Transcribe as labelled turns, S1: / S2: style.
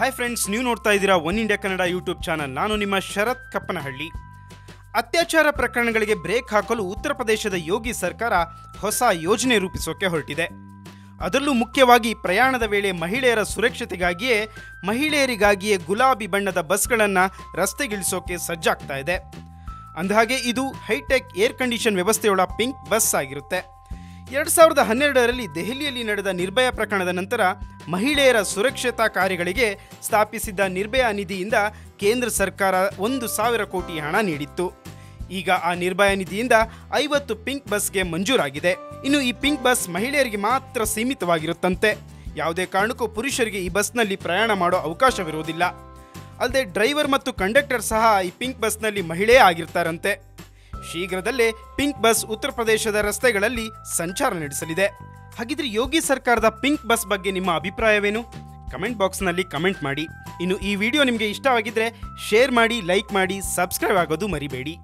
S1: Hi friends ನೀವು ನೋಡ್ತಾ ಇದ್ದೀರಾ one India Kannada YouTube channel. ನಾನು ನಿಮ್ಮ ಶರತ್ ಕಪ್ಪನಹಳ್ಳಿ. ಅತ್ಯಾಚಾರ ಪ್ರಕರಣಗಳಿಗೆ ಬ್ರೇಕ್ ಹಾಕಲು ಉತ್ತರ ಪ್ರದೇಶದ ಯೋಗಿ ಸರ್ಕಾರ ಹೊಸ ಯೋಜನೆ ರೂಪಿಸೋಕೆ ಹೊರಟಿದೆ. ಅದರಲ್ಲೂ ಮುಖ್ಯವಾಗಿ ಪ್ರಯಾಣದ ವೇಳೆ ಮಹಿಳೆಯರ ಸುರಕ್ಷತೆಗಾಗಿಯೇ ಮಹಿಳೆಯರಿಗಾಗಿಯೇ ಗುಲಾಬಿ ಬಣ್ಣದ ಬಸ್ಗಳನ್ನು ರಸ್ತೆಗಿಳಿಸೋಕೆ ಸಜ್ಜಾಗ್ತಾ ಇದೆ. ಅಂದಹಾಗೆ ಇದು ಹೈಟೆಕ್ ಏರ್ ಕಂಡೀಷನ್ ವ್ಯವಸ್ಥೆಯೊಳ ಪಿಂಕ್ ಬಸ್ ಆಗಿರುತ್ತೆ. ಎರಡು ಸಾವಿರದ ಹನ್ನೆರಡರಲ್ಲಿ ದೆಹಲಿಯಲ್ಲಿ ನಡೆದ ನಿರ್ಭಯ ಪ್ರಕರಣದ ನಂತರ ಮಹಿಳೆಯರ ಸುರಕ್ಷತಾ ಕಾರ್ಯಗಳಿಗೆ ಸ್ಥಾಪಿಸಿದ್ದ ನಿರ್ಭಯ ನಿಧಿಯಿಂದ ಕೇಂದ್ರ ಸರ್ಕಾರ ಒಂದು ಸಾವಿರ ಕೋಟಿ ಹಣ ನೀಡಿತ್ತು. ಈಗ ಆ ನಿರ್ಭಯ ನಿಧಿಯಿಂದ ಐವತ್ತು ಪಿಂಕ್ ಬಸ್ಗೆ ಮಂಜೂರಾಗಿದೆ. ಇನ್ನು ಈ ಪಿಂಕ್ ಬಸ್ ಮಹಿಳೆಯರಿಗೆ ಮಾತ್ರ ಸೀಮಿತವಾಗಿರುತ್ತಂತೆ. ಯಾವುದೇ ಕಾರಣಕ್ಕೂ ಪುರುಷರಿಗೆ ಈ ಬಸ್ನಲ್ಲಿ ಪ್ರಯಾಣ ಮಾಡೋ ಅವಕಾಶವಿರುವುದಿಲ್ಲ. ಅಲ್ಲದೆ ಡ್ರೈವರ್ ಮತ್ತು ಕಂಡಕ್ಟರ್ ಸಹ ಈ ಪಿಂಕ್ ಬಸ್ನಲ್ಲಿ ಮಹಿಳೆಯೇ ಆಗಿರ್ತಾರಂತೆ. ಶೀಘ್ರದಲ್ಲೇ ಪಿಂಕ್ ಬಸ್ ಉತ್ತರ ಪ್ರದೇಶದ ರಸ್ತೆಗಳಲ್ಲಿ ಸಂಚಾರ ನಡೆಸಲಿದೆ. ಹಾಗಿದ್ರೆ ಯೋಗಿ ಸರ್ಕಾರದ ಪಿಂಕ್ ಬಸ್ ಬಗ್ಗೆ ನಿಮ್ಮ ಅಭಿಪ್ರಾಯವೇನು? ಕಮೆಂಟ್ ಬಾಕ್ಸ್ನಲ್ಲಿ ಕಮೆಂಟ್ ಮಾಡಿ. ಇನ್ನು ಈ ವಿಡಿಯೋ ನಿಮಗೆ ಇಷ್ಟವಾಗಿದ್ರೆ ಶೇರ್ ಮಾಡಿ, ಲೈಕ್ ಮಾಡಿ, ಸಬ್ಸ್ಕ್ರೈಬ್ ಆಗೋದು ಮರಿಬೇಡಿ.